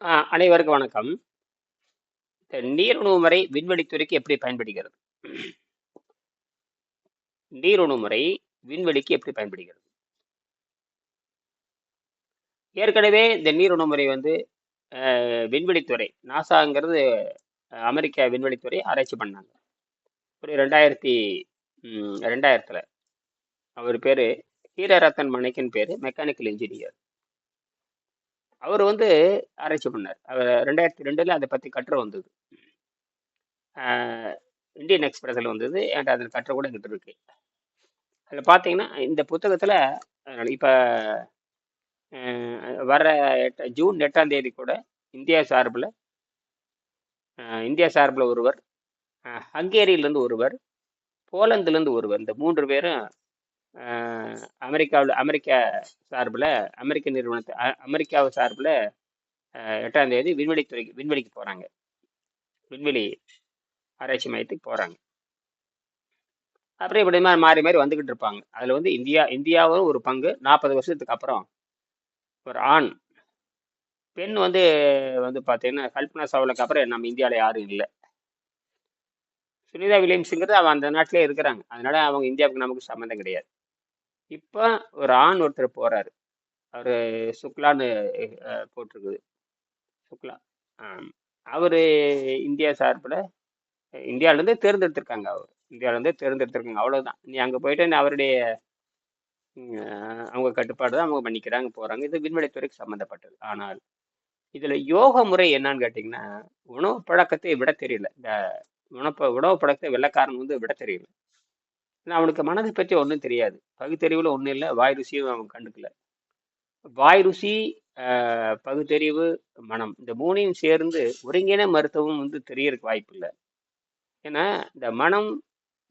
அனைவருக்கும் வணக்கம். இந்த நீருணவு முறை விண்வெளித்துறைக்கு எப்படி பயன்படுகிறது? நீருணவு முறை விண்வெளிக்கு எப்படி பயன்படுகிறது? ஏற்கனவே இந்த நீருணவு முறை வந்து விண்வெளித்துறை நாசாங்கிறது அமெரிக்கா விண்வெளித்துறை ஆராய்ச்சி பண்ணாங்க. ஒரு ரெண்டாயிரத்தி ரெண்டாயிரத்துல அவர் பேரு ஹீரரத்தன் மணிக்கன் பேரு. Mechanical engineer. அவர் வந்து ஆராய்ச்சி பண்ணார் அவர் 2002ல அத பத்தி கட்டுரை வந்தது. இந்தியன் எக்ஸ்பிரஸில் வந்தது. என்கிட்ட அந்த கட்டுரை கூட என்கிட்ட இருக்கு. அதில் பார்த்தீங்கன்னா, இந்த புத்தகத்தில் இப்போ வர எட்ட ஜூன் எட்டாம் தேதி கூட இந்தியா சார்பில் இந்தியா சார்பில் ஒருவர், ஹங்கேரியிலேருந்து ஒருவர், போலந்துலேருந்து ஒருவர். இந்த மூன்று பேரும் அமெரிக்காவில் அமெரிக்கா சார்பில் அமெரிக்க நிறுவனத்தை அமெரிக்காவை சார்பில் எட்டாம் தேதி விண்வெளித்துறைக்கு விண்வெளிக்கு போகிறாங்க விண்வெளி ஆராய்ச்சி மையத்துக்கு போகிறாங்க அப்புறம் இப்படி மாதிரி மாறி மாறி வந்துக்கிட்டு இருப்பாங்க. அதில் வந்து இந்தியா இந்தியாவும் ஒரு பங்கு 40 வருஷத்துக்கு அப்புறம் ஒரு ஆண். பெண் வந்து வந்து பார்த்தீங்கன்னா, கல்பனா சாவலுக்கு அப்புறம் நம்ம இந்தியாவில் யாரும் இல்லை சுனிதா வில்லியம்ஸுங்கிறது அவன் அந்த நாட்டிலே இருக்கிறாங்க. அதனால அவங்க இந்தியாவுக்கு நமக்கு சம்மந்தம் கிடையாது. இப்போ ஒரு ஆண் ஒருத்தர் போறாரு. அவர் சுக்லான்னு போட்டிருக்குது. சுக்லா. அவர் இந்தியா சார்பில் இந்தியாவிலேருந்து தேர்ந்தெடுத்திருக்காங்க அவர் இந்தியாவிலருந்து தேர்ந்தெடுத்திருக்காங்க. அவ்வளோதான் நீ அங்கே போயிட்டு அவருடைய அவங்க கட்டுப்பாடு தான் அவங்க பண்ணிக்கிறாங்க, போறாங்க. இது விண்வெளித்துறைக்கு சம்மந்தப்பட்டது. ஆனால், இதில் யோக முறை என்னன்னு கேட்டிங்கன்னா உணவு பழக்கத்தை விட தெரியல. இந்த உணவு உணவு பழக்கத்தை வெள்ளக்காரன் வந்து விட தெரியல. அவனுக்கு மனதை பற்றி ஒன்றும் தெரியாது. பகுத்தறிவில் ஒன்றும் இல்லை வாய் ருசியும் அவன் கண்டுக்கல. வாய் ருசி, பகுத்தறிவு, மனம். இந்த மூணையும் சேர்ந்து ஒருங்கிணை மருத்துவம் வந்து தெரியறதுக்கு வாய்ப்பில்ல. ஏன்னா, இந்த மனம்,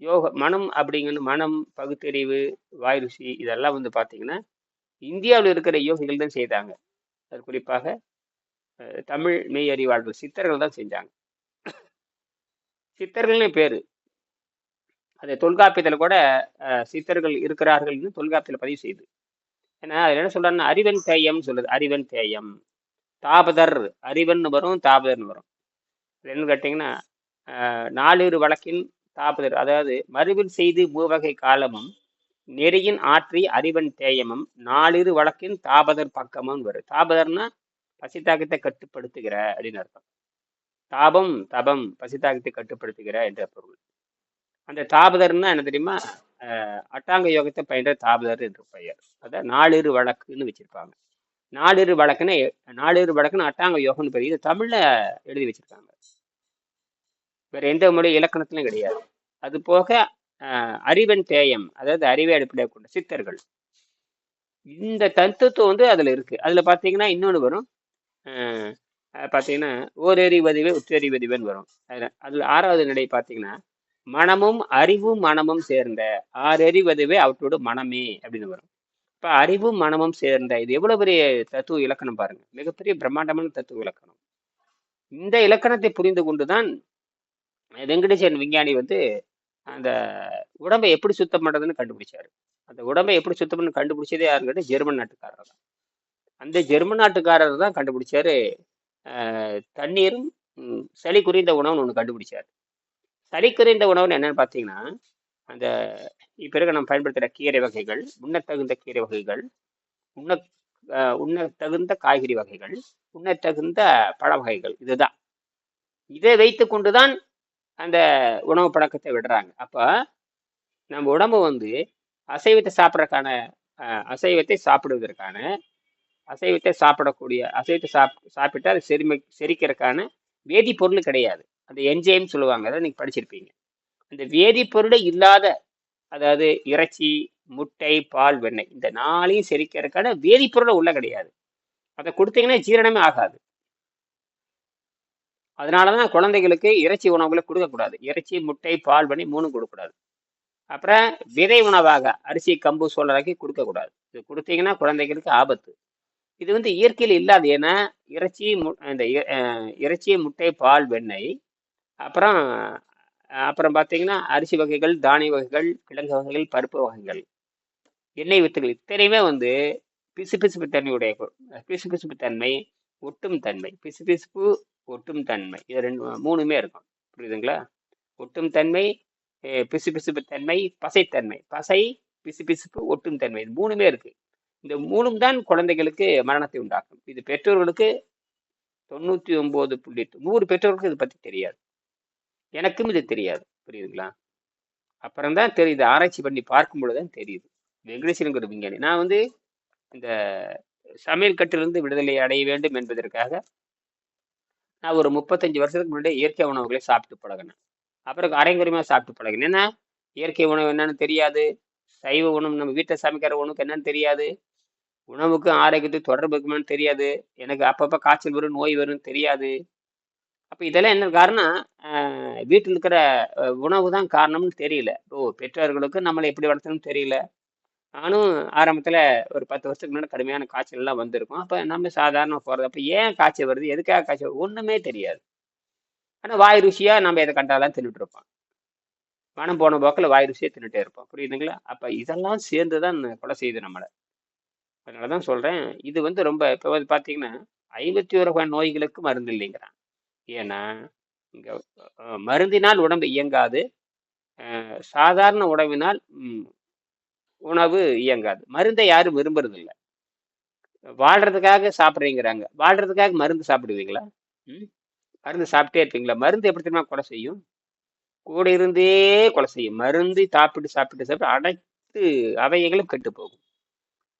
யோக மனம் அப்படிங்கன்னு மனம், பகுத்தறிவு, வாய் ருசி இதெல்லாம் வந்து பார்த்தீங்கன்னா, இந்தியாவில் இருக்கிற யோகிகள் தான் செய்தாங்க. அது குறிப்பாக தமிழ் மெய் அறிவாளர்கள் சித்தர்கள் தான் செஞ்சாங்க. சித்தர்கள்னே பேர் அது தொல்காப்பியத்தில் கூட சித்தர்கள் இருக்கிறார்கள்னு தொல்காப்பியத்தில் பதிவு செய்யுது. ஏன்னா, அதில் என்ன சொல்றாங்கன்னா, அறிவன் தேயம் சொல்லுது. அறிவன் தேயம். தாபதர் அறிவன் வரும், தாபதர்ன்னு வரும். என்னன்னு கேட்டிங்கன்னா நாலிரு வழக்கின் தாபதர் அதாவது மறுவில் செய்து மூவகை காலமும், நெறியின் ஆற்றி அறிவன் தேயமும், நாலிரு வழக்கின் தாபதர் பக்கமும் வரும். தாபதர்னா பசித்தாக்கத்தை கட்டுப்படுத்துகிற அப்படின்னு அர்த்தம். தாபம், தபம் பசித்தாக்கத்தை கட்டுப்படுத்துகிற என்ற பொருள். அந்த தாபதர்னா என்ன தெரியுமா? அட்டாங்க யோகத்தை பயின்ற தாபதர் என்று பெயர். அதை நாலிரு வழக்குன்னு வச்சிருப்பாங்க. நாலிரு வழக்குன்னு நாளிரு வழக்குன்னு அட்டாங்க யோகம்னு பெரிய இது தமிழ்ல எழுதி வச்சிருக்காங்க. வேற எந்த மொழி இலக்கணத்திலும் கிடையாது. அது போக அறிவன் தேயம் அதாவது அறிவை அடிப்படையாக கொண்ட சித்தர்கள். இந்த தத்துவம் வந்து அதுல இருக்கு. அதுல பார்த்தீங்கன்னா இன்னொன்று வரும். பார்த்தீங்கன்னா, ஓரறிவதிவே உற்றறிவதுவேன்னு வரும். அதுல அதுல ஆறாவது நிலை பார்த்தீங்கன்னா, மனமும் அறிவும் மனமும் சேர்ந்த ஆறறிவதுவே அவற்றோடு மனமே அப்படின்னு வரும். இப்ப அறிவும் மனமும் சேர்ந்த இது எவ்வளவு பெரிய தத்துவ இலக்கணம் பாருங்க. மிகப்பெரிய பிரம்மாண்டமான தத்துவ இலக்கணம். இந்த இலக்கணத்தை புரிந்து கொண்டுதான் வெங்கடேசன் விஞ்ஞானி வந்து அந்த உடம்பை எப்படி சுத்தம் பண்றதுன்னு கண்டுபிடிச்சாரு. அந்த உடம்பை எப்படி சுத்தம் பண்ண கண்டுபிடிச்சதே யாருன்னு ஜெர்மன் நாட்டுக்காரர் தான். அந்த ஜெர்மன் நாட்டுக்காரர் தான் கண்டுபிடிச்சாரு. தண்ணீரும், சளி குறைந்த உணவுன்னு ஒன்று கண்டுபிடிச்சாரு. சளி குறைந்த உணவுன்னு என்னன்னு பார்த்தீங்கன்னா, அந்த இப்ப நம்ம பயன்படுத்துகிற கீரை வகைகள், உண்ணத்தகுந்த கீரை வகைகள், உண்ண உண்ண உண்ணத்தகுந்த காய்கறி வகைகள், உண்ணத்தகுந்த பழ வகைகள் இதுதான். இதை வைத்து கொண்டு தான் அந்த உணவு பழக்கத்தை விடுறாங்க. அப்போ நம்ம உடம்பு வந்து அசைவத்தை சாப்பிட்றதுக்கான அசைவத்தை சாப்பிடுவதற்கான அசைவத்தை சாப்பிடக்கூடிய அசைவத்தை சாப் சாப்பிட்டு அதை செரிமை செரிக்கிறதுக்கான வேதிப்பொருள் கிடையாது. அந்த என்சைம் சொல்லுவாங்க. அதை நீங்கள் படிச்சிருப்பீங்க. அந்த வேதிப்பொருளே இல்லாத அதாவது இறைச்சி, முட்டை, பால், வெண்ணெய் இந்த நாளையும் செரிக்கிறதுக்கான வேதிப்பொருளை உள்ள கிடையாது. அதை கொடுத்தீங்கன்னா ஜீரணமே ஆகாது. அதனால தான் குழந்தைகளுக்கு இறைச்சி உணவுகளை கொடுக்கக்கூடாது இறைச்சி, முட்டை, பால், பண்ணி மூணும் கொடுக்கக்கூடாது அப்புறம் விதை உணவாக அரிசி, கம்பு, சோழராக்கி கொடுக்கக்கூடாது இது கொடுத்தீங்கன்னா குழந்தைகளுக்கு ஆபத்து. இது வந்து இயற்கையில் இல்லாது. ஏன்னா, இறைச்சி, மு இந்த இ இறைச்சி, முட்டை, பால், வெண்ணெய் அப்புறம் அப்புறம் பார்த்தீங்கன்னா, அரிசி வகைகள், தானிய வகைகள், கிழங்கு வகைகள், பருப்பு வகைகள், எண்ணெய் வித்துகள். இத்தனையுமே வந்து பிசுபிசுப்பு தன்மையுடைய பிசு பிசுபிசுப்பு தன்மை, ஒட்டும் தன்மை. பிசுபிசுப்பு ஒட்டும் தன்மை. இது ரெண்டு மூணுமே இருக்கும். புரியுதுங்களா? ஒட்டும் தன்மை பிசு பிசுபிசுப்பு தன்மை பசைத்தன்மை பசை பிசுபிசுப்பு ஒட்டும் தன்மை. இது மூணுமே இருக்கு. இந்த மூணும் தான் குழந்தைகளுக்கு மரணத்தை உண்டாக்கும். இது பெற்றோர்களுக்கு தொண்ணூற்றி ஒம்பது புள்ளி நூறு பெற்றோர்களுக்கு இதை பற்றி தெரியாது. எனக்கும் இது தெரியாது. புரியுதுங்களா? அப்புறம் தான் தெரியுது. ஆராய்ச்சி பண்ணி பார்க்கும் பொழுது தான் தெரியுது. வெங்கடேசனுங்கிற விஞ்ஞானி. நான் வந்து இந்த சமையல் கட்டிலிருந்து விடுதலை அடைய வேண்டும் என்பதற்காக நான் ஒரு முப்பத்தஞ்சு வருஷத்துக்கு முன்னாடி இயற்கை உணவுகளை சாப்பிட்டு பழகினேன். அப்புறம் அரைங்குறைமா சாப்பிட்டு பழகினேன். ஏன்னா இயற்கை உணவு என்னன்னு தெரியாது. சைவ உணவு நம்ம வீட்டில் சமைக்கிற உணவுக்கு என்னன்னு தெரியாது. உணவுக்கும் ஆரோக்கியத்துக்கு தொடர்பு இருக்குமான்னு தெரியாது. எனக்கு அப்பப்போ காய்ச்சல் வரும் நோய் வரும்னு தெரியாது. அப்போ இதெல்லாம் என்ன காரணம் வீட்டில் இருக்கிற உணவு தான் காரணம்னு தெரியல. ஓ பெற்றோர்களுக்கு நம்மளை எப்படி வளர்த்தணும்னு தெரியல. நானும் ஆரம்பத்தில் ஒரு பத்து வருஷத்துக்கு முன்னாடி கடுமையான காய்ச்சல்லாம் வந்திருக்கும். அப்போ நம்ம சாதாரண போகிறது அப்போ ஏன் காய்ச்சல் வருது? எதுக்காக காய்ச்சல் ஒன்றுமே தெரியாது. ஆனால் வாய் ருசியாக நம்ம எதை கண்டாலாம் தின்னுட்டு இருப்போம். மனம் போன போக்கில் வாய் ருசியாக தின்னுட்டே இருப்போம். புரியுதுங்களா? அப்போ இதெல்லாம் சேர்ந்து தான் கொலை செய்யுது நம்மளை. அதனால தான் சொல்கிறேன் இது வந்து ரொம்ப இப்போ வந்து பார்த்தீங்கன்னா ஐம்பத்தி ஒரு நோய்களுக்கு மருந்து இல்லைங்கிறான் ஏன்னா இங்கே மருந்தினால் உடம்பு இயங்காது. சாதாரண உணவினால் உணவு இயங்காது. மருந்தை யாரும் விரும்புறதில்லை. வாழ்கிறதுக்காக வாழ்றதுக்காக சாப்பிட்றீங்கிறாங்க. வாழ்றதுக்காக மருந்து சாப்பிடுவீங்களா? ம் மருந்து சாப்பிட்டே இருப்பீங்களா? மருந்து எப்படி தெரியுமா கொலை செய்யும்? கூட இருந்தே கொலை செய்யும். மருந்து சாப்பிட்டு சாப்பிட்டு சாப்பிட்டு அனைத்து அவைகளும் கெட்டு போகும்.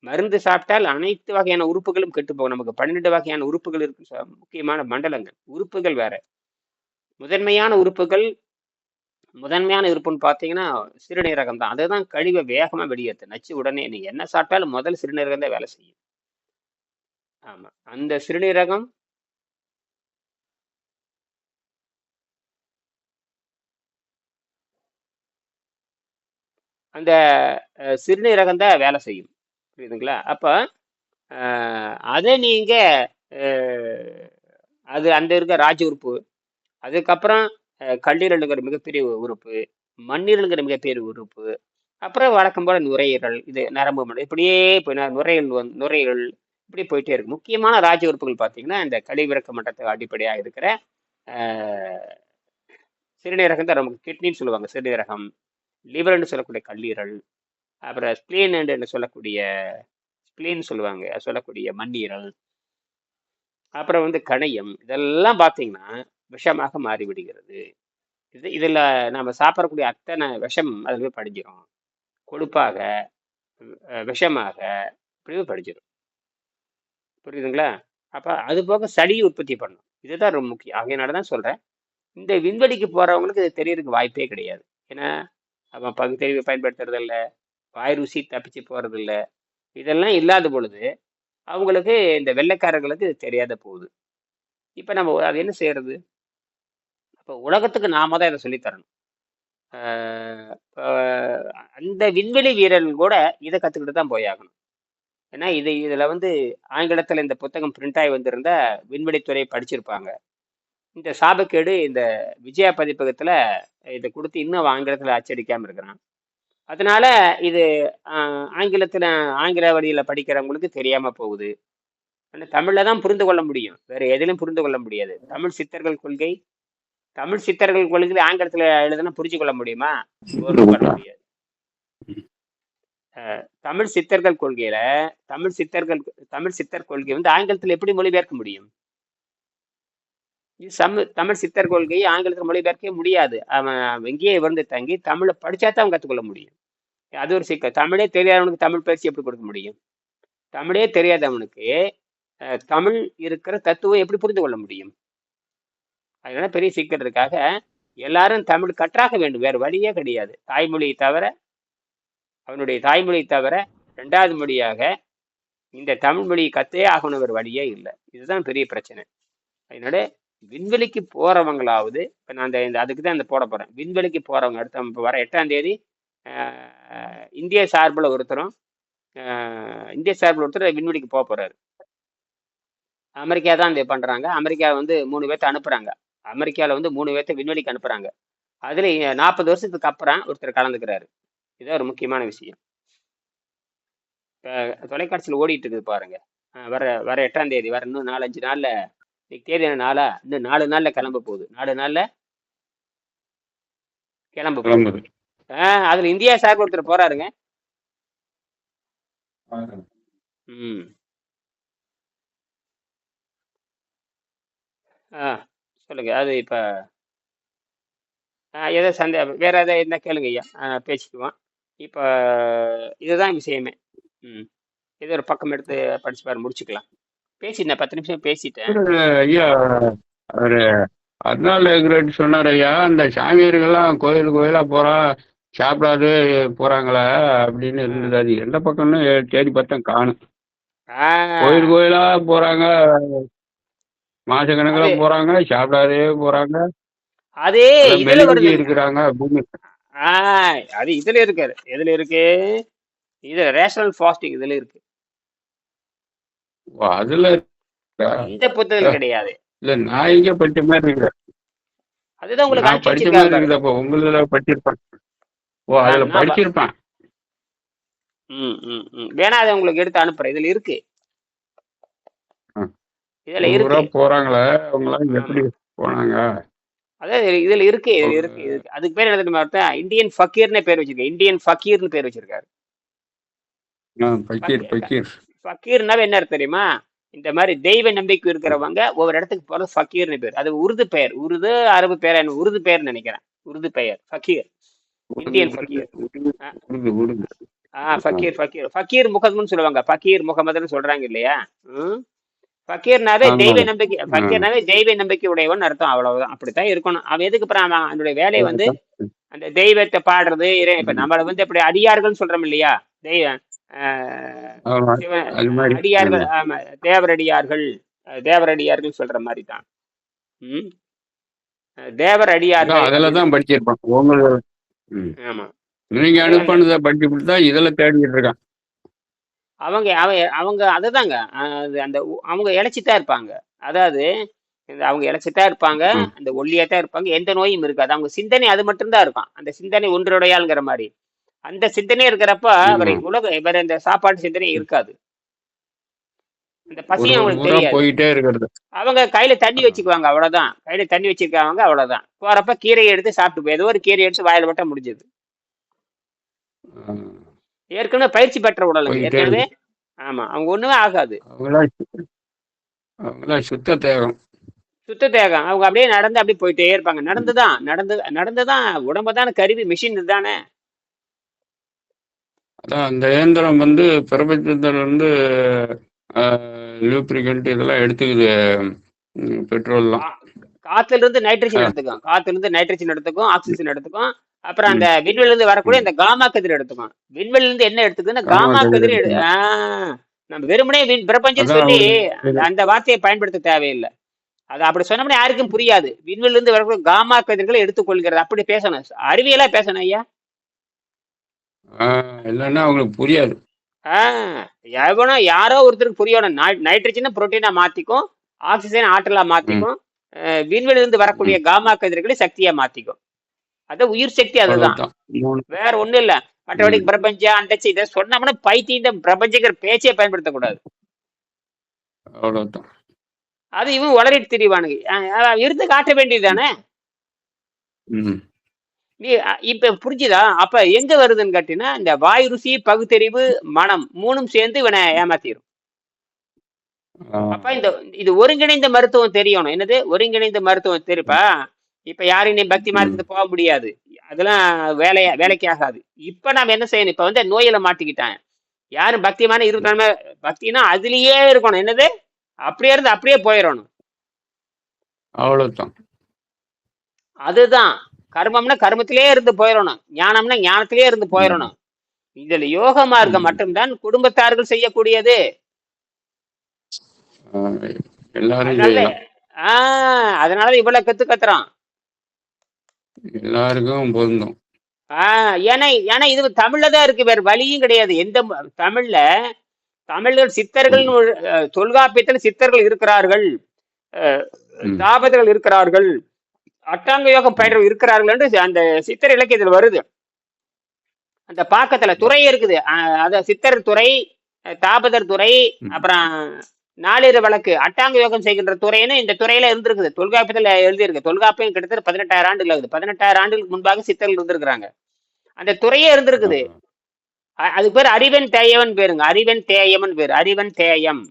மருந்து சாப்பிட்டால் அனைத்து வகையான உறுப்புகளும் கெட்டு போகும். நமக்கு பன்னெண்டு வகையான உறுப்புகள் இருக்கு. முக்கியமான மண்டலங்கள். உறுப்புகள் வேற. முதன்மையான உறுப்புகள் முதன்மையான உறுப்புன்னு பார்த்தீங்கன்னா சிறுநீரகம் தான் அதுதான் கழிவை வேகமா வெளியேற்று நச்சு உடனே நீ என்ன சாப்பிட்டாலும் முதல் சிறுநீரகம் தான் வேலை செய்யும். ஆமா. அந்த சிறுநீரகம் அந்த சிறுநீரகம் தான் வேலை செய்யும். புரியுதுங்களா? அப்போ அதை நீங்கள் அது அந்த இருக்க ராஜ உறுப்பு அதுக்கப்புறம் கல்லீரலுங்கிற மிகப்பெரிய உறுப்பு மண்ணீரலுங்கிற மிகப்பெரிய உறுப்பு அப்புறம் வழக்கம் போல் நுரையீரல் இது நரம்பு மண்டலம் இப்படியே போய் நுரையீரல் நுரையீரல் இப்படி போயிட்டே இருக்கு. முக்கியமான ராஜ உறுப்புகள் பார்த்தீங்கன்னா இந்த கழிவிறக்க மட்டத்துக்கு அடிப்படையாக இருக்கிற சிறுநீரகம் தான் நமக்கு கிட்னின்னு சொல்லுவாங்க சிறுநீரகம். லிவர்னு சொல்லக்கூடிய கல்லீரல். அப்புறம் ஸ்பிளீன் என்று சொல்லக்கூடிய ஸ்பிளீன் சொல்லுவாங்க சொல்லக்கூடிய மண்ணீரல். அப்புறம் வந்து கணையம் இதெல்லாம் பார்த்தீங்கன்னா விஷமாக மாறிவிடுகிறது. இது இதில் நம்ம சாப்பிடக்கூடிய அத்தனை விஷம் அதில் போய் படிஞ்சிடும் கொழுப்பாக விஷமாக இப்படி படிஞ்சிடும் புரியுதுங்களா? அப்போ அது போக சளியை உற்பத்தி பண்ணும். இதுதான் ரொம்ப முக்கியம். ஆகையினால தான் சொல்கிறேன் இந்த விண்வெளிக்கு போகிறவங்களுக்கு இது தெரியறதுக்கு வாய்ப்பே கிடையாது. ஏன்னா அவன் பகுத்தறிவை பயன்படுத்துறதில்லை. வாய் ருசி தப்பிச்சு போகிறதில்ல இதெல்லாம் இல்லாத பொழுது அவங்களுக்கு இந்த வெள்ளைக்காரர்களுக்கு இது தெரியாத போகுது இப்போ நம்ம அது என்ன செய்கிறது இப்போ உலகத்துக்கு நாம தான் இதை சொல்லித் தரணும். இப்போ அந்த விண்வெளி வீரர்கள் கூட இதை கற்றுக்கிட்டு தான் போயாகணும் ஏன்னா இது இதில் வந்து ஆங்கிலத்தில் இந்த புத்தகம் பிரிண்ட் ஆகி வந்திருந்தா விண்வெளித்துறை படிச்சிருப்பாங்க. இந்த சாபக்கேடு இந்த விஜயா பதிப்பகத்தில் இதை கொடுத்து இன்னும் ஆங்கிலத்தில் அச்சடிக்காமல் இருக்கிறான். அதனால இது ஆங்கிலத்தில் ஆங்கில வழியில் படிக்கிறவங்களுக்கு தெரியாமல் போகுது. ஆனால் தமிழில் தான் புரிந்து கொள்ள முடியும். வேற எதிலும் புரிந்து கொள்ள முடியாது. தமிழ் சித்தர்கள் கொள்கை தமிழ் சித்தர்கள் கொள்கை ஆங்கிலத்தில் எழுதுனா புரிஞ்சு கொள்ள முடியுமா? பண்ண முடியாது. தமிழ் சித்தர்கள் கொள்கையில தமிழ் சித்தர்கள் தமிழ் சித்தர் கொள்கை வந்து ஆங்கிலத்தில் எப்படி மொழிபெயர்க்க முடியும்? சம தமிழ் சித்தர் கொள்கையை ஆங்கிலத்தில் மொழிபெயர்க்கவே முடியாது. அவன் இங்கேயே வந்து தங்கி தமிழை படிச்சா தான் அவன் கற்றுக்கொள்ள முடியும். அது ஒரு சிக்கல் தமிழே தெரியாதவனுக்கு தமிழ் பயிற்சி எப்படி கொடுக்க முடியும்? தமிழே தெரியாதவனுக்கு தமிழ் இருக்கிற தத்துவம் எப்படி புரிந்து கொள்ள முடியும்? அதனால பெரிய சிக்கல் இருக்காக எல்லாரும் தமிழ் கற்றாக வேண்டும். வேறு வழியே கிடையாது. தாய்மொழியை தவிர அவனுடைய தாய்மொழியை தவிர ரெண்டாவது மொழியாக இந்த தமிழ் மொழியை கத்தே ஆகணும் ஒரு வழியே இல்லை. இதுதான் பெரிய பிரச்சனை. அதனால விண்வெளிக்கு போறவங்களாவது இப்போ நான் அந்த அதுக்கு தான் இந்த போட போறேன். விண்வெளிக்கு போறவங்க அடுத்த இப்போ வர எட்டாம் தேதி இந்திய சார்பில் ஒருத்தரும் ஆஹ், இந்திய சார்பில் ஒருத்தர் விண்வெளிக்கு போக போறாரு. அமெரிக்கா தான் இது பண்றாங்க. அமெரிக்கா வந்து மூணு பேர்த்த அனுப்புறாங்க. அமெரிக்காவில் வந்து மூணு பேர்த்த விண்வெளிக்கு அனுப்புறாங்க. அதுல நாற்பது வருஷத்துக்கு அப்புறம் ஒருத்தர் கலந்துக்கிறாரு. இதான் ஒரு முக்கியமான விஷயம். இப்போ தொலைக்காட்சியில் ஓடிட்டு இருக்குது பாருங்க. வர வர எட்டாம் தேதி வர இன்னும் நாலஞ்சு நாள்ல இன்னைக்கு தேதி என்ன நாளா? இன்னும் நாலு நாள்ல கிளம்ப போகுது. நாலு நாள்ல கிளம்ப போகுது. அதுல இந்தியா சார்பு ஒருத்தர் போறாருங்க. ம். ஆ சொல்லுங்க. அது இப்ப ஆ, எதை சந்தே வேற எதை என்ன கேளுங்க ஐயா. ஆ, பேசிக்குவோம். இப்போ இதுதான் விஷயமே. ம். இது ஒரு பக்கம் எடுத்து படிச்சு பாரு முடிச்சுக்கலாம். பேசிட்டேன் பத்து நிமிஷம் பேசிட்டேன். ஐயா அவரு அர்னால் சொன்னார் ஐயா. அந்த சாமியார்கள்லாம் கோயில் கோயிலா போறா சாப்பிடாது போறாங்களா அப்படின்னு இருந்தது. அது எந்த பக்கம்னு தேடி பார்த்தேன் காணும். கோயில் கோயிலா போறாங்க. மாசக்கணக்கில் அது போறாங்க சாப்பிடாதே போறாங்க. அதே இதுல இருக்கிறாங்க அப்படின்னு. அது இதுல இருக்காரு. எதுல இருக்கு? இது ரேஷனல் ஃபாஸ்டிங் இதுல இருக்கு. அதுல? இந்த புத்தகத்துல கிடையாது. இல்ல நான் இங்க படிச்ச மாதிரி இருக்கு அதுதான் உங்களுக்கு படிச்ச மாதிரி இருக்குது அப்போ உங்களதுல படிச்சிருப்பேன். ஓ அதுல படிச்சிருப்பேன். வேணா அதை உங்களுக்கு எடுத்து அனுப்புறேன். இதுல இருக்கு. இதுல இருக்கு. போறாங்களே அவங்களாம் எப்படி போனாங்க? அதான் இதுல இருக்கு இருக்கு. அதுக்கு பேர் என்ன தெரியுமா? அர்த்தம் இந்தியன் ஃபக்கீர்னே பேர் வச்சிருக்காரு. இந்தியன் ஃபக்கீர்னு பேர் வச்சிருக்காரு. ஃபக்கீர்னாவே என்ன அர்த்தம் தெரியுமா? இந்த மாதிரி தெய்வ நம்பிக்கை இருக்கிறவங்க ஒவ்வொரு இடத்துக்கு போறது ஃபக்கீர்னு பேர். அது உருது பெயர். உருது அரபு என்ன உருது பெயர் நினைக்கிறேன். உருது பெயர். ஃபக்கீர் இந்தியன் ஃபக்கீர் ஃபக்கீர். ஃபக்கீர் ஃபக்கீர். முகமதுன்னு சொல்லுவாங்க. ஃபக்கீர் முகமதுன்னு சொல்றாங்க இல்லையா? ஃபக்கீர்னாவே தெய்வ நம்பிக்கை ஃபக்கீர்னாவே தெய்வ நம்பிக்கை உடையவன் அர்த்தம். அவ்வளவுதான். அப்படித்தான் இருக்கணும். அவன் எதுக்கு அப்புறம் அவன் அவனுடைய வேலை வந்து. அந்த தெய்வத்தை பாடுறது இப்ப. நம்மள வந்து இப்படி அடியார்கள்னு சொல்றோம் இல்லையா? தெய்வ அடியார்கள். ஆமா. தேவரடியார்கள் தேவரடியார்கள் சொல்ற மாதிரி தான் தேவர் அடியார்கள் அதில் அப்படின்னு தான் ம். ஆமா. நீங்க அனுப்பினதை படிச்சுட்டு தான் இதில் தேடிக்கிட்டு இருக்கேன். அவங்க அவ அவங்க அதுதாங்க. அது அந்த அவங்க இழைச்சிட்டா இருப்பாங்க. அதாவது அவங்க இழைச்சிட்டா இருப்பாங்க. அந்த ஒல்லியாத்தான் இருப்பாங்க எந்த நோயும் இருக்காது. அவங்க சிந்தனை அது மட்டும்தான் இருக்கும். அந்த சிந்தனை ஒன்றுடையாளுங்கிற மாதிரி. அந்த சிந்தனை இருக்கிறப்ப அவரை ம். உலக இவர் இந்த சாப்பாடு சிந்தனை இருக்காது. அந்த ஒரு பசியும் அவங்களுக்கு தெரியாது. போயிட்டே இருக்கிறது. அவங்க கையில தண்ணி வச்சுக்குவாங்க அவ்வளவுதான். கையில தண்ணி வச்சிருக்காங்க அவ்வளவுதான். போறப்ப கீரையை எடுத்து சாப்பிட்டு போய் ஏதோ ஒரு கீரை எடுத்து வாயில விட்டா முடிஞ்சது. ஏற்கனவே பயிற்சி பெற்ற உடலுங்க. ஏற்கனவே ஆமா அவங்க ஒண்ணுமே ஆகாது. சுத்த தேகம். சுத்த தேகம். அவங்க அப்படியே நடந்து அப்படியே போயிட்டே இருப்பாங்க. நடந்துதான் நடந்து நடந்துதான். உடம்புதான கருவி மிஷின் இதுதானே அதான் அந்த இயந்திரம் வந்து பிரபஞ்சத்துல இருந்து லூப்ரிகண்ட் இதெல்லாம் எடுத்துக்குது பெட்ரோல்லாம் காத்துல இருந்து நைட்ரஜன் எடுத்துக்கும் காத்துல இருந்து நைட்ரஜன் எடுத்துக்கும் ஆக்சிஜன் எடுத்துக்கும் அப்புறம் அந்த விண்வெளில இருந்து வரக்கூடிய ம். அந்த காமா கதிர் எடுத்துக்கும் விண்வெளில இருந்து என்ன எடுத்துக்குதுன்னா காமா கதிர் எடு நம்ம வெறுமனே பிரபஞ்சம் சொல்லி அந்த வார்த்தையை பயன்படுத்த தேவையில்லை. அது அப்படி சொன்னோம்னா யாருக்கும் புரியாது. விண்வெளில இருந்து வரக்கூடிய காமா கதிர்களை எடுத்துக்கொள்கிறது. அப்படி பேசணும். அறிவியலா பேசணும் ஐயா. இல்லைன்னா அவங்களுக்கு புரியாது. எவனோ யாரோ ஒருத்தருக்கு புரியணும் நைட்ரஜனை புரோட்டீனா மாத்திக்கும் ஆக்சிஜன் ஆற்றலா மாத்திக்கும் அஹ் விண்வெளியில இருந்து வரக்கூடிய. காமா கதிர்களை சக்தியா மாத்திக்கும். அது உயிர் சக்தி அதுதான். வேற ஒண்ணும் இல்ல. மற்றபடி பிரபஞ்சம் அண்டச்சி இதை சொன்னோம்னா பைத்தியம் இந்த பிரபஞ்சங்கிற பேச்சே பயன்படுத்தக்கூடாது. அது இவன் உளறிட்டு திரிவானுங்க. இருந்து காட்ட வேண்டியதுதானே நீ இப்ப புரிஞ்சுதா? அப்ப எங்க வருதுன்னு கேட்டீங்கன்னா இந்த வாய் ருசி பகுத்தறிவு மனம் மூணும் சேர்ந்து இவனை ஏமாத்திரும். அப்ப இந்த இது ஒருங்கிணைந்த மருத்துவம் தெரியணும். என்னது? ஒருங்கிணைந்த மருத்துவம். தெரியுப்பா இப்ப யாரும் நீ பக்தி மார்க்கத்துக்கு போக முடியாது. அதெல்லாம் வேலையா வேலைக்கு ஆகாது. இப்ப நாம என்ன செய்யணும்? இப்ப வந்து நோயில மாட்டிக்கிட்டான். யாரும் பக்திமான இருபத்தி நாலு பக்தினா அதுலயே இருக்கணும். என்னது? அப்படியே இருந்து அப்படியே போயிடணும். அவ்வளவுதான். அதுதான். கர்மம்னா கர்மத்திலே இருந்து போயிடணும் ஞானம்னா ஞானத்திலே இருந்து போயிடணும் இதுல யோக மார்க்கம். மட்டும்தான் குடும்பத்தார்கள் செய்யக்கூடியது. ஆஹ் அதனால இவ்வளவு கத்து கத்துறான். எல்லாருக்கும் பொருந்தும். ஆஹ் ஏன்னா ஏன்னா இது தமிழ்ல தான் இருக்கு வேற வழியும் கிடையாது. எந்த தமிழ்ல தமிழர்கள் சித்தர்கள் தொல்காப்பியத்தில் சித்தர்கள் இருக்கிறார்கள். தாபதர்கள் இருக்கிறார்கள். அட்டாங்க யோகம் ம், பயின்றவர் இருக்கிறார்கள் என்று அந்த சித்தர் இலக்கியத்தில் வருது. அந்த பாக்கத்துல. துறை இருக்குது. அத சித்தர் துறை தாபதர் துறை. அப்புறம் நாளிரு வழக்கு அட்டாங்க யோகம் செய்கின்ற துறைன்னு இந்த துறையில இருந்திருக்குது. தொல்காப்பியத்துல எழுதியிருக்கு. தொல்காப்பியம் கிட்டத்தட்ட பதினெட்டாயிரம் ஆண்டுகள் ஆகுது. பதினெட்டாயிரம் ஆண்டுகளுக்கு முன்பாக சித்தர்கள் இருந்திருக்கிறாங்க. அந்த துறையே இருந்திருக்குது. அதுக்கு பேர் அறிவன் தேயவன் பேருங்க. அறிவன் தேயவன் பேரு. அறிவன் தேயம்.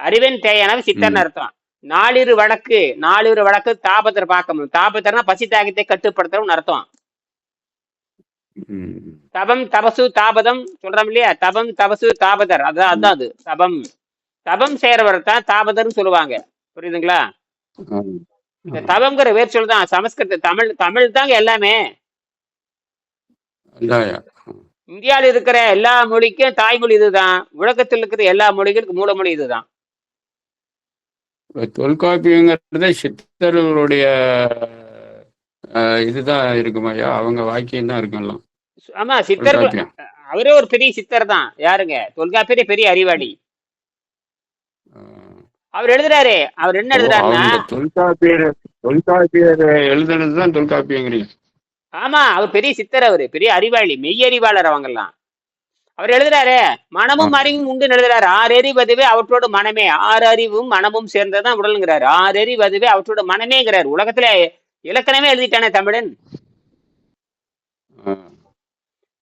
அறிவன் தேயனாவே சித்தர்னு. அர்த்தம். நாளிரு வழக்கு நாளிரு வழக்கு தாபத்தர் பார்க்கணும் தாபத்தர்னா பசி தாகத்தை கட்டுப்படுத்துறவன் அர்த்தம். தபம் தபசு தாபதம் சொல்றோம் இல்லையா? தபம் தபசு தாபதர். அதான் அதான் அது. தபம். தபம் செய்யறவர் தான் தாபதர்னு சொல்லுவாங்க. புரியுதுங்களா. இந்த தபம்ங்கிற வேர் சொல் தான். சமஸ்கிருத தமிழ் தமிழ் தாங்க எல்லாமே. இந்தியாவில் இருக்கிற எல்லா மொழிக்கும் தாய்மொழி இதுதான். உலகத்தில் இருக்கிற எல்லா மொழிகளுக்கும் மூலமொழி இதுதான். தொல்காப்பியங்கிறது சித்தர்களுடைய இதுதான் இருக்குமாய்யா அவங்க வாக்கியம் தான் இருக்குல்லாம் ஆமா தொல்காப்பியம். அவரே ஒரு பெரிய சித்தர் தான். யாருங்க? தொல்காப்பியரே பெரிய அறிவாளி. அவர் எழுதுறாரு. அவர் என்ன எழுதுறாருன்னா தொல்காப்பியர் தொல்காப்பியர் எழுதுனது தான் தொல்காப்பியங்கிறீங்க. ஆமா அவர் பெரிய சித்தர் அவரு. பெரிய அறிவாளி மெய்யறிவாளர் அவங்கெல்லாம். அவர் எழுதுறாரு மனமும். அறிவும் உண்டு எழுதுறாரு. ஆறு அறிவு அதுவே அவற்றோட மனமே. ஆறு அறிவும் மனமும் சேர்ந்ததான் உடலுங்கிறாரு. ஆறு அறிவு அதுவே அவற்றோட மனமேங்கிறாரு. உலகத்துல இலக்கணமே எழுதிட்டானே தமிழன்.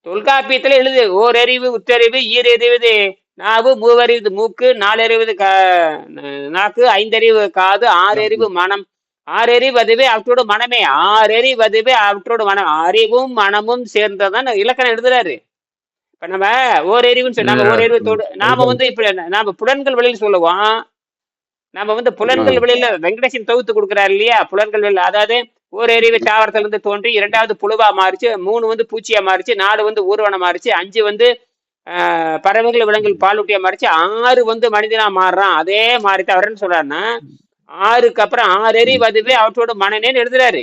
தொல்காப்பியத்துல எழுது ஓரறிவு உற்றறிவு ஈரறிவு நாவு மூவறிவு மூக்கு நாலறிவு கா நாக்கு ஐந்தறிவு காது ஆறறிவு மனம். ஆறறிவு அதுவே அவற்றோட மனமே. ஆறறிவு அதுவே அவற்றோட மனம். அறிவும் மனமும் சேர்ந்ததான் இலக்கணம் எழுதுறாரு. இப்ப நம்ம ஓரறிவுன்னு சொன்னாங்க இல்ல. ஓரறிவு தொடு நாம வந்து இப்ப நாம புலன்கள் வழியில் சொல்லுவோம். நாம வந்து புலன்கள். வழியில வெங்கடேசன் தொகுத்து கொடுக்குறாரு இல்லையா? புலன்கள் வழியில் அதாவது ஓரறிவு தாவரத்துல இருந்து தோன்றி இரண்டாவது புழுவா மாறிச்சு மூணு வந்து பூச்சியா மாறிச்சு நாலு வந்து ஊர்வனம் மாறிச்சு அஞ்சு வந்து பறவைகள் விலங்குகள் பாலூட்டியா மாறிச்சு ஆறு வந்து மனிதனா மாறுறான். அதே அவர் என்ன சொல்றாருன்னா ஆறுக்கு அப்புறம் ஆறு அறிவு அதுவே அவற்றோட மனநேன்னு எழுதுறாரு.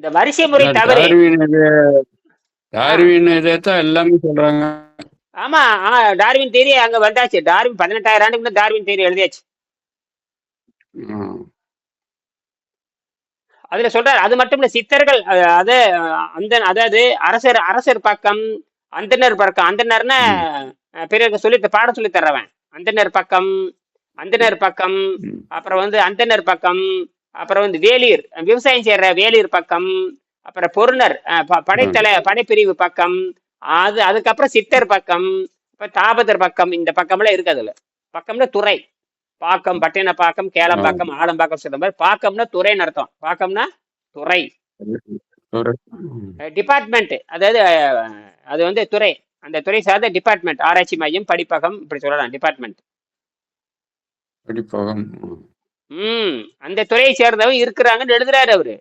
இந்த வரிசை முறை தவறு. டார்வின் இது டார்வின் இதைத்தான் எல்லாமே சொல்றாங்க. ஆமா ஆ, டார்வின் தேரி அங்க வந்தாச்சு. டார்வின் பதினெட்டாயிரம் ஆண்டுக்கு முன்னாடி டார்வின் தேரி எழுதியாச்சு. அதுல சொல்றாரு அது மட்டும் இல்ல சித்தர்கள் அது அந்த அதாவது அரசர் அரசர் பக்கம் அந்தனர் பக்கம் அந்தனர்னா பிறருக்கு சொல்லி பாடம் சொல்லி தர்றவன். அந்தனர் பக்கம் அந்தனர் பக்கம். அப்புறம் வந்து அந்தனர் பக்கம் அப்புறம் வந்து வேலிர் விவசாயம் செய்யற வேலிர் பக்கம் அப்புறம் பொருணர் படைத்தலை படைப்பிரிவு பக்கம் அது அதுக்கப்புறம் சித்தர் பக்கம் இப்ப தாபதர் பக்கம் இந்த பக்கம்லாம் இருக்கு அதுல. பக்கம்னா துறை. பாக்கம் பட்டினப்பாக்கம் கேளம்பாக்கம் ஆலம்பாக்கம் சொல்ற மாதிரி பாக்கம்னா துறைன்னு அர்த்தம். பாக்கம்னா துறை. டிபார்ட்மெண்ட் அதாவது அது வந்து துறை. அந்த துறை சார்ந்த டிபார்ட்மெண்ட் ஆராய்ச்சி மையம் படிப்பகம் இப்படி சொல்லலாம் டிபார்ட்மெண்ட். படிப்பகம். ம். அந்த துறையை சேர்ந்தவங்க இருக்கிறாங்கன்னு எழுதுறாரு அவரு.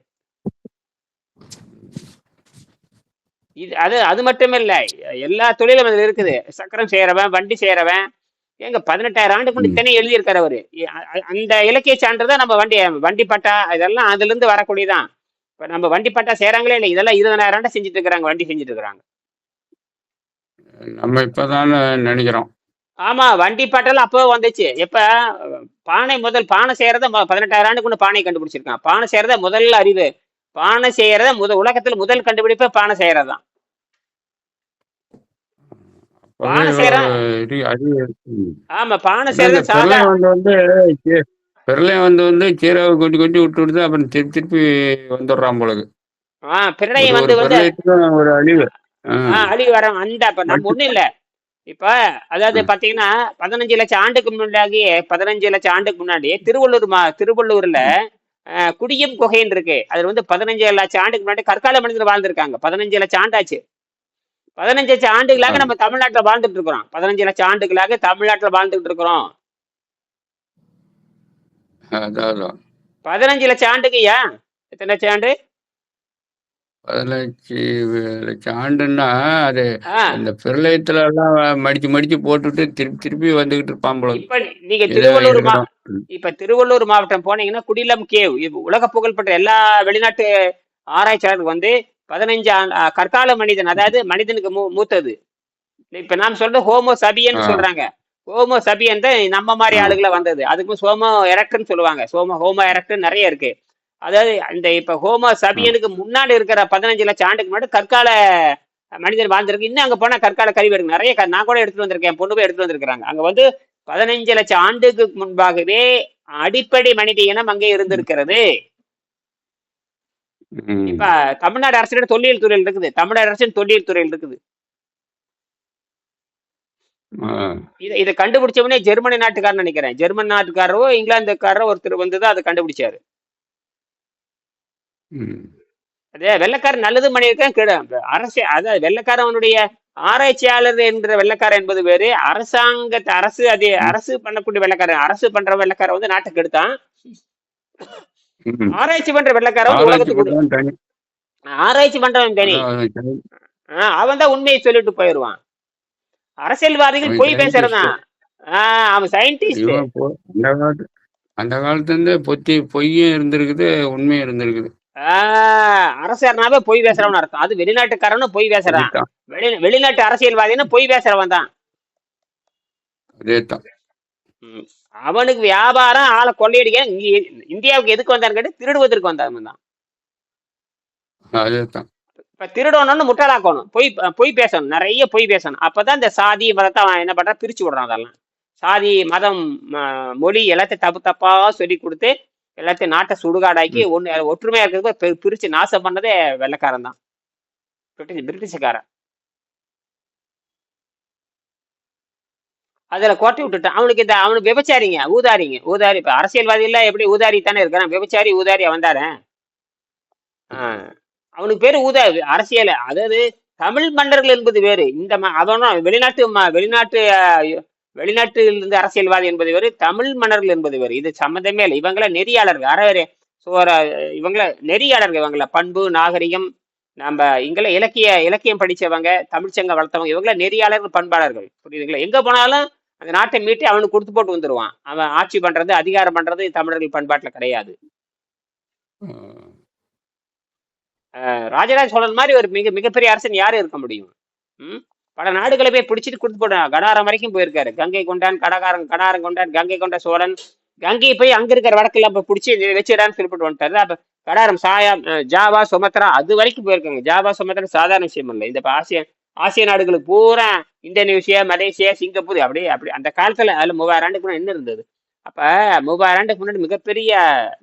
இது அது அது மட்டும் இல்ல எல்லா தொழிலும் அதுல இருக்குது. சக்கரம் செய்யறவன் வண்டி செய்யறவன் ஏங்க பதினெட்டாயிரம் ஆண்டுக்கு முன்னாடி ம். இத்தனை எழுதியிருக்காரு அவரு. அந்த இலக்கிய சான்றுதான் நம்ம வண்டி வண்டி பட்டா இதெல்லாம் அதுல இருந்து வரக்கூடியதான். இப்ப நம்ம வண்டி பட்டா செய்யறாங்களே இல்லை இதெல்லாம் இருபதாயிரம் ஆண்டா செஞ்சுட்டு இருக்கிறாங்க வண்டி செஞ்சுட்டு இருக்கிறாங்க நம்ம இப்பதானே நினைக்கிறோம். ஆமா வண்டி பட்டெல்லாம் அப்போ வந்துச்சு. எப்ப? பானை முதல் பானை செய்யறத பதினெட்டாயிரம் ஆண்டுக்கு முன்ன பானை கண்டுபிடிச்சிருக்கான். பானை செய்யறத முதல்ல அறிவு. பானை செய்யறத முத உலகத்துல முதல் கண்டுபிடிப்பே பானை செய்யறதுதான் பானை செய்யறான் இது அறிவு ம். ஆமா பானை செய்யறது சாதா பெருளையம் வந்து வந்து கீ- பெருளையம் வந்து வந்து கீரை கொட்டி கொட்டி விட்டு விடுது அப்புறம் திருப்பி திருப்பி வந்துடுறான் போலக்கு ஆ ஒரு பிரணயம் ஒரு வந்து ஒரு அழிவு ஆ. ஆ அழி வரோம் அந்த இப்ப நம்ம ஒண்ணும் இல்ல இப்ப அதாவது. பாத்தீங்கன்னா பதினஞ்சு லட்சம் ஆண்டுக்கு முன்னாடி பதினஞ்சு லட்சம் ஆண்டுக்கு முன்னாடி திருவள்ளூர் மா திருவள்ளூர்ல குடியும் குகைன்னு இருக்கு. அதுல வந்து பதினஞ்சு லட்சம் ஆண்டுக்கு முன்னாடி கற்கால மனிதர் வாழ்ந்திருக்காங்க. பதினஞ்சு லட்சம் ஆண்டாச்சு. பதினஞ்சு லட்சம் ஆண்டுகளாக. நம்ம தமிழ்நாட்டுல வாழ்ந்துட்டு இருக்கிறோம். பதினஞ்சு லட்சம் ஆண்டுகளாக தமிழ்நாட்டுல வாழ்ந்துட்டு இருக்கிறோம். பதினஞ்சு லட்சம் ஆண்டுக்கு ஏன் எத்தனை லட்சம் ஆண்டு? பதினஞ்சு லட்சம் ஆண்டுன்னா அது இந்த பிரளயத்துல எல்லாம் மடிச்சு மடிச்சு போட்டுட்டு திருப்பி திருப்பி வந்துகிட்டு இருப்பான் போல. நீங்க திருவள்ளூர். இப்ப திருவள்ளூர் மாவட்டம் போனீங்கன்னா குடிலம் கேவ். உலக புகழ்பெற்ற எல்லா வெளிநாட்டு ஆராய்ச்சியாளர்கள் வந்து பதினஞ்சு கற்கால மனிதன் அதாவது மனிதனுக்கு மூ மூத்தது. இப்ப நாம் சொல்ற ஹோமோ சபியன். சொல்றாங்க. ஹோமோ சபியன் தான் நம்ம மாதிரி. ஆளுகளை வந்தது. அதுக்கு சோமோ எரக்ட்னு சொல்லுவாங்க. சோமோ ஹோமோ எரக்ட் நிறைய இருக்கு. அதாவது அந்த இப்ப ஹோமோ சபியனுக்கு முன்னாடி இருக்கிற பதினஞ்சு லட்சம் ஆண்டுக்கு முன்னாடி கற்கால மனிதன் வாழ்ந்திருக்கு. இன்னும் அங்க போனா கற்கால கருவி எடுக்கும் நிறைய நான் கூட எடுத்துட்டு வந்திருக்கேன். பொண்ணு போய் எடுத்துட்டு வந்திருக்காங்க அங்க வந்து பதினஞ்சு லட்சம் ஆண்டுக்கு முன்பாகவே அடிப்படை மனித இனம் அங்கே இருந்திருக்கிறது. இப்ப தமிழ்நாடு அரசிடம் தொல்லியல் துறையில் இருக்குது தமிழ்நாடு அரசின் தொல்லியல் துறையில் இருக்குது. இதை இதை கண்டுபிடிச்சவனே ஜெர்மனி நாட்டுக்காரன் நினைக்கிறேன் ஜெர்மன் நாட்டுக்காரரோ இங்கிலாந்துக்காரரோ ஒருத்தர் வந்து அதை கண்டுபிடிச்சாரு. அதே வெள்ளக்காரன் நல்லது பண்ணியிருக்கேன் அரசு அதாவது வெள்ளக்காரனுடைய ஆராய்ச்சியாளர் என்ற வெள்ளக்காரன் என்பது வேறு. அரசாங்கத்தை அரசு அது அரசு பண்ணக்கூடிய வெள்ளக்காரன். அரசு பண்ற வெள்ளக்காரன் வந்து நாட்டுக்கு எடுத்தான். ஆராய்ச்சி பண்ற வெள்ளக்காரன் ஆராய்ச்சி உலகத்துக்கு பண்றவன் தனி. ஆராய்ச்சி பண்றவன் அவன் தான். உண்மையை சொல்லிட்டு போயிடுவான். அரசியல்வாதிகள் பொய். பேசுறதான் ஆஹ் அவன் சயின்டிஸ்ட் அந்த காலத்து அந்த காலத்துல இருந்தே பொத்தி பொய்யும் இருந்திருக்குது உண்மையும் இருந்திருக்குது. அரசர்னாவே பொய் பேசுறவன் அர்த்தம். அது வெளிநாட்டுக்காரனும் பொய் பேசுறான். வெளி வெளிநாட்டு அரசியல்வாதின்னு பொய் பேசுறவன் தான். அவனுக்கு வியாபாரம் ஆளை கொள்ளையடிக்க இந்தியாவுக்கு எதுக்கு வந்தான்னு கேட்டு திருடுவதற்கு வந்தவன் தான். இப்ப திருடணும்னு முட்டாளாக்கணும். பொய் பொய் பேசணும். நிறைய பொய் பேசணும். அப்பதான் இந்த சாதி மதத்தை அவன் என்ன பண்றான்? பிரிச்சு விடுறான் அதெல்லாம். சாதி மதம் மொழி எல்லாத்தையும் தப்பு தப்பா சொல்லி கொடுத்து எல்லாத்தையும் நாட்டை சுடுகாடாக்கி ஒண்ணு ஒற்றுமையா இருக்கிறது பி- பிரிச்சு நாசம் பண்ணதே வெள்ளைக்காரன் தான். பிரிட்டிஷ் பிரிட்டிஷ்காரன். அதுல கோட்டை விட்டுட்டான். அவனுக்கு இந்த அவனுக்கு விபச்சாரிங்க ஊதாரிங்க. ஊதாரி இப்ப அரசியல்வாதி எல்லாம் எப்படி ஊதாரி தானே இருக்கிறான் விபச்சாரி ஊதாரி தானே அவனுக்கு பேரு ஊதாரி அரசியல். அதாவது தமிழ் மன்னர்கள் என்பது வேறு. இந்த ம- அவனும் வெளிநாட்டு ம- வெளிநாட்டு வெளிநாட்டில் இருந்து அரசியல்வாதி என்பது வேறு தமிழ் மன்னர்கள் என்பது வேறு. இது சம்மந்தமே இல்லை. இவங்கள நெறியாளர்கள் அறவேறு சோர இவங்கள நெறியாளர்கள் இவங்கள. பண்பு நாகரிகம் நம்ம இங்கள இலக்கிய இலக்கியம் படிச்சவங்க தமிழ்ச்சங்க வளர்த்தவங்க இவங்கள நெறியாளர்கள் பண்பாளர்கள். புரியுதுங்களா? எங்க போனாலும் அந்த நாட்டை மீட்டு அவனுக்கு கொடுத்து போட்டு வந்துருவான். அவன் ஆட்சி பண்றது அதிகாரம் பண்றது தமிழர்கள் பண்பாட்டுல கிடையாது. ராஜராஜ சோழன் மாதிரி ஒரு மிக மிகப்பெரிய அரசன் யாரு இருக்க முடியும்? பல நாடுகளை போய் பிடிச்சிட்டு கொடுத்து போட்டான் கடாரம் வரைக்கும் போயிருக்காரு. கங்கை கொண்டான் கடகாரன் கடாரம் கொண்டான் கங்கை கொண்ட சோழன். கங்கையை போய் அங்க இருக்கிற வடக்கெல்லாம் அப்ப பிடிச்சி வச்சிடான்னு சொல்லிட்டு வந்துட்டாரு. அப்ப கடாரம் சாயா ஜாவா சுமத்ரா அது வரைக்கும் போயிருக்காங்க. ஜாவா சுமத்ரா சாதாரண விஷயம் இல்லை. இந்த ஆசிய ஆசிய நாடுகளுக்கு பூரா இந்தோனேஷியா மலேசியா சிங்கப்பூர் அப்படியே அப்படி அந்த காலத்துல அதுல மூவாயிரம் ஆண்டுக்கு என்ன இருந்தது? அப்ப மூவாயிரம் ஆண்டுக்கு முன்னாடி மிகப்பெரிய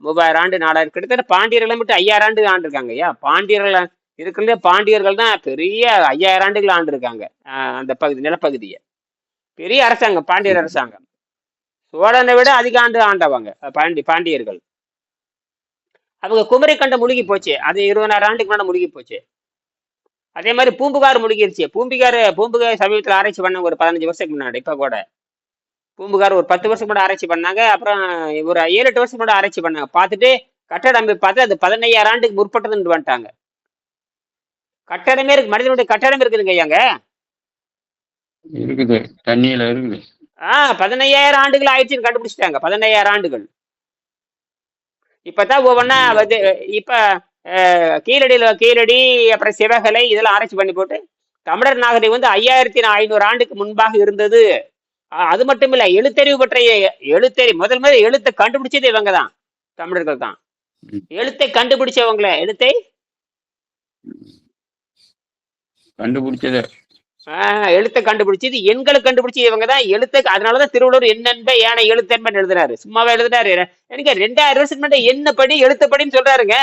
மூவாயிரம் ஆண்டு நாடா இருக்கு. கிட்டத்தட்ட பாண்டியர்களை மட்டும் ஐயாயிரம் ஆண்டு ஆண்டு இருக்காங்க ஐயா. பாண்டியர்களை இருக்கிறதே பாண்டியர்கள் தான் பெரிய ஐயாயிரம் ஆண்டுகள் ஆண்டு இருக்காங்க அந்த பகுதி நிலப்பகுதியை. பெரிய அரசாங்கம் பாண்டியர் அரசாங்கம். சோழனை விட அதிக ஆண்டு ஆண்டவங்க பாண்டி பாண்டியர்கள். அவங்க குமரி கண்ட முழுகி போச்சு. அது இருபதாயிரம் ஆண்டுக்கு முன்னாடி முழுகி போச்சு. அதே மாதிரி பூம்புகார் முழுகிருச்சு. பூம்பிகார் பூம்புகார் சமீபத்தில் ஆராய்ச்சி பண்ண ஒரு பதினஞ்சு வருஷத்துக்கு முன்னாடி இப்ப கூட. பூம்புகார் ஒரு பத்து வருஷம் கூட ஆராய்ச்சி பண்ணாங்க. அப்புறம் ஒரு ஏழு எட்டு வருஷம் கூட ஆராய்ச்சி பண்ணாங்க. பார்த்துட்டு கட்டட அமைப்பு பார்த்து அது பதினையாயிரம் ஆண்டுக்கு முற்பட்டதுன்னு வந்துட்டாங்க. கட்டடமே இருக்கு. மனிதனுடைய கட்டடம் இருக்குதுங்க ஐயாங்க இருக்குது. தண்ணியில இருக்குது. ஆ பதினையாயிரம் ஆண்டுகள் ஆயிடுச்சுன்னு கண்டுபிடிச்சிட்டாங்க. பதினையாயிரம் ஆண்டுகள். இப்பதான் ஒவ்வொன்றா வந்து இப்ப கீழடியில கீழடி அப்புறம் சிவகலை இதெல்லாம் ஆராய்ச்சி பண்ணி போட்டு தமிழர் நாகரிகம் வந்து ஐயாயிரத்தி ஐநூறு ஆண்டுக்கு முன்பாக இருந்தது. அது மட்டும் இல்ல எழுத்தறிவு பற்றிய எழுத்தறி முதல் முதல் எழுத்தை கண்டுபிடிச்சது இவங்க தான் தமிழர்கள் தான். எழுத்தை கண்டுபிடிச்சவங்கள எழுத்தை? கண்டுபிடிச்சது. எழுத்தை கண்டுபிடிச்சது எண்களை கண்டுபிடிச்சது இவங்க தான் எழுத்தை அதனாலதான் திருவள்ளுவர் எண்ணென்ப ஏனை எழுத்தென்பன் எழுதுறாரு சும்மாவே எழுதுறாரு எனக்கு ரெண்டாயிரம் வருஷத்துக்கு முன்னாடி என்னப்படி எழுத்தப்படின்னு சொல்றாருங்க.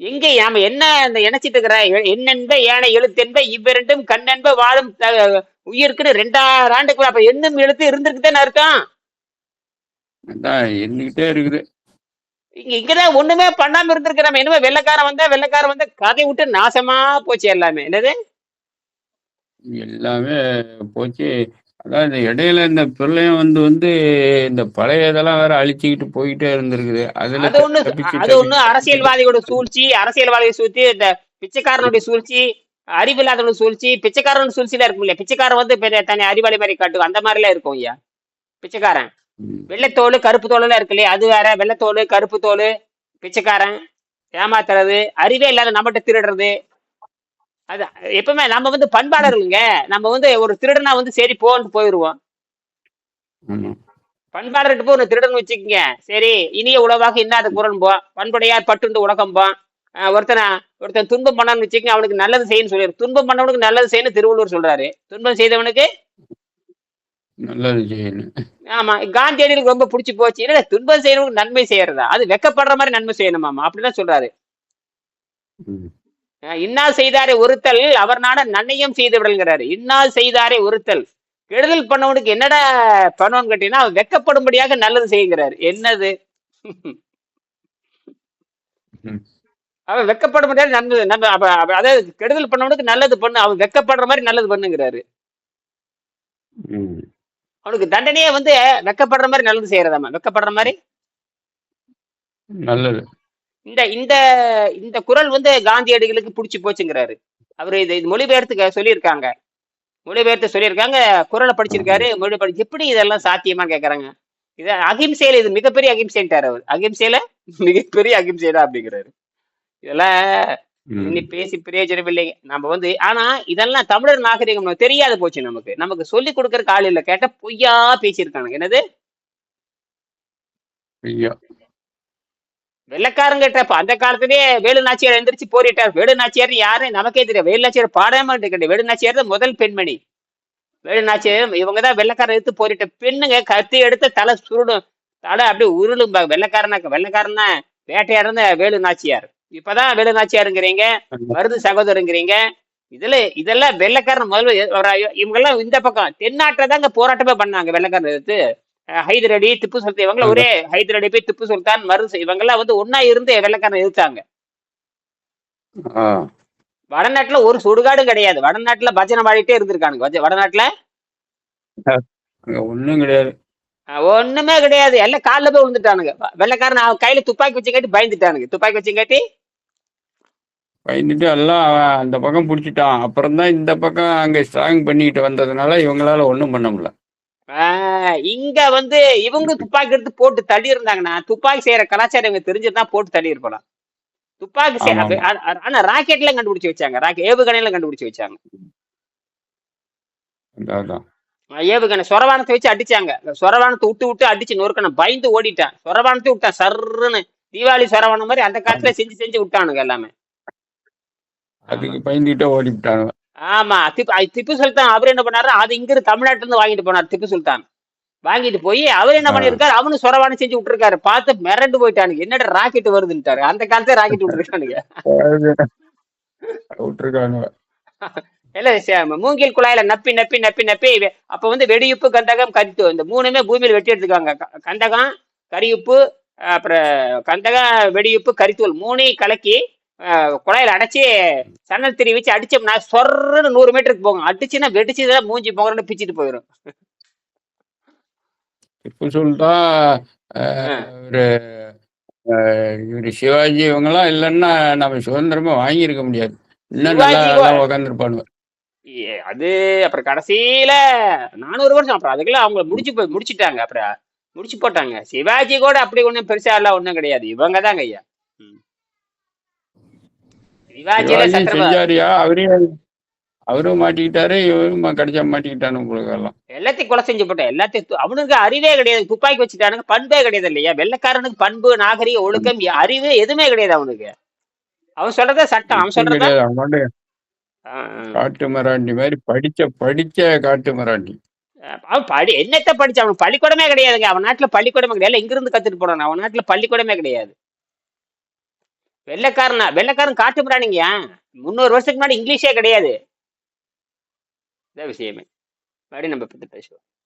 எங்க நாம என்ன அந்த இணைச்சிட்டு இருக்கிற எ- எண்ணென்ப ஏனை எழுத்தென்ப இவ்விரண்டும் கண்ணென்ப வாழும் உயிருக்குன்னு ரெண்டாயிரம் ஆண்டுக்கு அப்ப எண்ணும் எழுத்து இருந்திருக்குதானே அர்த்தம்? இருந்துகிட்டே இருக்குது. இங்கதான் ஒண்ணுமே பண்ணாம இருந்திருக்கு நம்ம என்னமோ வெள்ளக்காரன் வந்தா வெள்ளக்காரன் வந்தா கதை விட்டு நாசமா போச்சு எல்லாமே. என்னது? எல்லாமே போச்சு. அதான் இந்த இடையில இந்த பிரளயம் வந்து வந்து இந்த பழைய இதெல்லாம் வேற அழிச்சுக்கிட்டு போயிட்டே இருந்திருக்குது. அதுல அது ஒண்ணு அது ஒண்ணு அரசியல்வாதியோட சூழ்ச்சி அரசியல்வாதியை சூழ்ச்சி இந்த பிச்சைக்காரனுடைய சூழ்ச்சி அறிவில்லாதவனோட சூழ்ச்சி பிச்சைக்காரனோட சூழ்ச்சியில இருக்கும் இல்லையா? பிச்சைக்காரன் வந்து தனி அறிவாளி மாதிரி காட்டும் அந்த மாதிரி எல்லாம் இருக்கும் ஐயா. பிச்சைக்காரன். வெள்ளைத்தோல் கருப்பு தோல் எல்லாம் இருக்கு இல்லையா அது வேற. வெள்ளைத்தோல் கருப்பு தோல் பிச்சைக்காரன் ஏமாத்துறது அறிவே இல்லாத நம்மகிட்ட திருடுறது. அது எப்பவுமே நம்ம வந்து பண்பாளர்களுங்க. நம்ம வந்து ஒரு திருடனா வந்து சரி போன்னு போயிடுவோம் பண்பாளர்கிட்ட போய் ஒரு திருடன் வச்சுக்கோங்க. சரி இனிய உணவாக இன்னாத குரல் போ பண்புடையார் பட்டுண்டு உலகம் அஹ் ஒருத்தனை ஒருத்தன் துன்பம் பண்ணான்னு வச்சுக்கங்க அவனுக்கு நல்லது செய்யணும்னு சொல்லிடு துன்பம் பண்ணவனுக்கு நல்லது செய்யணும் திருவள்ளுவர் சொல்றாரு. துன்பம் செய்தவனுக்கு நல்லது செய்யணும். ஆமா காந்தியடிகளுக்கு ரொம்ப பிடிச்சி போச்சு. இல்ல துன்பம் செய்யறவனுக்கு நன்மை செய்யறதா? அது வெக்கப்படுற மாதிரி நன்மை செய்யணுமாமா அப்படிதான் சொல்றாரு. இன்னார் செய்தாரே ஒருத்தல் அவர் நாட நன்மையும் செய்து விடல்கிறாரு இன்னார் செய்தாரே ஒருத்தல். கெடுதல் பண்ணவனுக்கு என்னடா பண்ணுவான்னு கேட்டீங்கன்னா அவன் வெக்கப்படும்படியாக நல்லது செய்கிறாரு என்னது. அவன் வெக்கப்பட முடியாது நன்மை நன்மை அப்ப- அப்ப அதாவது கெடுதல் பண்ணவனுக்கு நல்லது பண்ணு அவன் வெக்கப்படுற மாதிரி நல்லது பண்ணுங்கிறாரு. அவனுக்கு தண்டனையே வந்து வெக்கப்படுற மாதிரி நல்லது செய்யறதாமா வெக்கப்படுற மாதிரி? நல்லது. இந்த இந்த இந்த குரல் வந்து காந்தியடிகளுக்கு பிடிச்சி போச்சுங்கிறாரு. அவர் இது இது மொழிபெயர்த்து சொல்லியிருக்காங்க. மொழிபெயர்த்து சொல்லியிருக்காங்க. குரலை படிச்சிருக்காரு மொழிபெயர்த்து எப்படி இதெல்லாம் சாத்தியமா கேக்குறாங்க? இது அகிம்சையில இது மிகப்பெரிய அகிம்சைன்ட்டார் அவர். அகிம்சையில மிகப்பெரிய அகிம்சைடா அப்படிங்கிறாரு. இதெல்லாம் ம். இனி பேசி பிரயோஜனம் இல்லைங்க நம்ம வந்து ஆனா இதெல்லாம் தமிழர் நாகரிகம் நமக்கு தெரியாத போச்சு நமக்கு. நமக்கு சொல்லி கொடுக்கறதுக்கு ஆள் இல்ல. கேட்டா பொய்யா பேசியிருக்கானுங்க. என்னது? ஐயா வெள்ளக்காரங்கிட்ட இப்ப அந்த காலத்திலேயே வேலு நாச்சியார் எந்திரிச்சு போரிட்டார். வேலு நாச்சியார் யாரு நமக்கே தெரியும் வேலு நாச்சியார் பாடாம கிடையாது வேலு நாச்சியார் தான் முதல் பெண்மணி. வேலு நாச்சியார் இவங்க தான் வெள்ளக்காரன் எடுத்து போரிட்ட பெண்ணுங்க கத்தி எடுத்து தலை சுருடும் தலை அப்படியே உருளும் வெள்ளைக்காரனாக்க வெள்ளைக்காரனா வேட்டையாடுறத வேலு நாச்சியார். இப்பதான் வேலு நாச்சியாருங்கிறீங்க மருது சகோதரங்கிறீங்க இதுல இதெல்லாம் வெள்ளைக்காரன் முதல்ல இவங்கெல்லாம் இந்த பக்கம் தென்னாட்டுல தாங்க போராட்டமே பண்ணாங்க வெள்ளைக்காரன் எடுத்து ஹைதர் அலி திப்பு சுல்தான் இவங்கள ஒரே ஹைதர் அலி போய் திப்பு சுல்தான் மருது இவங்கெல்லாம் வந்து ஒன்னா இருந்து வெள்ளைக்காரன் எதிர்த்தாங்க. வடநாட்டுல ஒரு சுடுகாடும் கிடையாது. வடநாட்டுல பஜனை பாடிட்டே இருந்திருக்கானுங்க. வடநாட்டுல? ஒண்ணும் கிடையாது. ஒண்ணுமே கிடையாது. எல்லாம் காலில் போய் விழுந்துட்டானுங்க. வெள்ளைக்காரன் அவன் கையில துப்பாக்கி வச்சுங்காட்டி பயந்துட்டானுங்க. துப்பாக்கி வச்சுங்காட்டி பயந்துட்டு எல்லாம் அந்த பக்கம் பிடிச்சிட்டான். அப்புறம் தான் இந்த பக்கம் அங்க ஸ்ட்ராங் பண்ணிட்டு வந்ததுனால இவங்களால ஒண்ணும் பண்ண முடியல. இங்க வந்து இவங்க துப்பாக்கி எடுத்து போட்டு தள்ளி இருந்தாங்கன்னா துப்பாக்கி செய்யற கலாச்சாரம் இவங்க தெரிஞ்சுதான் போட்டு தள்ளி இருக்கலாம் துப்பாக்கி செய்- ஆமா, அப்ப- ஆ- ஆ- ஆனா ராக்கெட் எல்லாம் கண்டுபிடிச்சு வச்சாங்க. ராக்கெட் ஏவுகணையில கண்டுபிடிச்சு வச்சாங்க. ஏவுகணை சொரவானத்தை வச்சு அடிச்சாங்க. சொரவானத்தை விட்டு விட்டு அடிச்சு நொறுக்கணும் பயந்து ஓடிட்டான். சொரவானத்தை விட்டான். சர்ருன்னு. தீபாவளி சொரவானம் மாதிரி அந்த காலத்துல செஞ்சு செஞ்சு விட்டானுங்க எல்லாமே. அதுக்கு பயந்துகிட்டே ஓடிவிட்டாங்க. ஆமா திப்பு திப்பு சுல்தான் அவர் என்ன பண்ணாரு? அது இங்க இருந்து தமிழ்நாட்டுல இருந்து வாங்கிட்டு போனார் திப்பு சுல்தான். வாங்கிட்டு போய் அவர் என்ன. பண்ணிருக்காரு அவனு சொரவானம் செஞ்சு விட்டுருக்காரு. பார்த்து மிரண்டு போயிட்டானுங்க. என்னடா ராக்கெட் வருதுன்ட்டாரு. அந்த காலத்துல ராக்கெட் விட்டுருக்கானுங்க. விட்டுருக்காங்க. இல்ல மூங்கில் குழாயில நப்பி நப்பி நப்பி நப்பி அப்ப வந்து வெடியுப்பு கந்தகம் கரித்து இந்த மூணுமே பூமியில வெட்டி எடுத்துக்காங்க கந்தகம் கரியுப்பு அப்புறம் கந்தகம் வெடியுப்பு கரித்தூள் மூணையும் கலக்கி குழாயில அடைச்சி சன்னல் திரி வச்சு அடிச்சோம்னா சொர்ன்னு நூறு மீட்டருக்கு போகும். அடிச்சுன்னா வெடிச்சுதான் மூஞ்சி முகரன்னு பிச்சுட்டு போயிடும் சுல்தான் அஹ், ஒரு இவரு சிவாஜி இவங்கெல்லாம் இல்லைன்னா நம்ம சுதந்திரமா வாங்கியிருக்க முடியாது. இன்னும் நல்லா அது அப்புறம் கடைசியில நானூறு வருஷம் அப்புறம் அதுக்கெல்லாம் அவங்க முடிச்சு போய் முடிச்சிட்டாங்க அப்புறம் முடிச்சு போட்டாங்க. சிவாஜி கூட அப்படி ஒண்ணும் பெருசா எல்லாம் ஒண்ணும் கிடையாது. இவங்க தாங்க ஐயா ம். சிவாஜியில சிவாஜி சத்திரமா செஞ்சாரியா? அவரே அவரும் மாட்டிக்கிட்டாரு இவரும் கடைசியா மாட்டிக்கிட்டானு உங்களுக்கு எல்லாம். எல்லாத்தையும் கொலை செஞ்சு போட்டேன். எல்லாத்தையும் அவனுக்கு அறிவே கிடையாது. துப்பாக்கி வச்சுட்டானுங்க பண்பே கிடையாது இல்லையா? வெள்ளைக்காரனுக்கு பண்பு நாகரிக ஒழுக்கம் அறிவு எதுவுமே கிடையாது அவனுக்கு. அவன் சொல்றதா சட்டம். அவன் சொல்றதா. காட்டு மிராண்டி மாதிரி படிச்ச படிச்ச காட்டு மிராண்டி. அவன் படி என்னத்த படிச்சு அவன் பள்ளிக்கூடமே கிடையாதுங்க. அவன் நாட்டுல பள்ளிக்கூடமே கிடையாது. எல்லாம் இங்கிருந்து கத்துட்டு போறான். அவன் நாட்டுல பள்ளிக்கூடமே கிடையாது. வெள்ளைக்காரனா? வெள்ளைக்காரன் காட்டு பிராணிங்க முந்நூறு வருஷத்துக்கு முன்னாடி இங்கிலீஷே கிடையாது. இதான் விஷயமே. மறுபடியும் நம்ம பற்றி பேசுவோம்.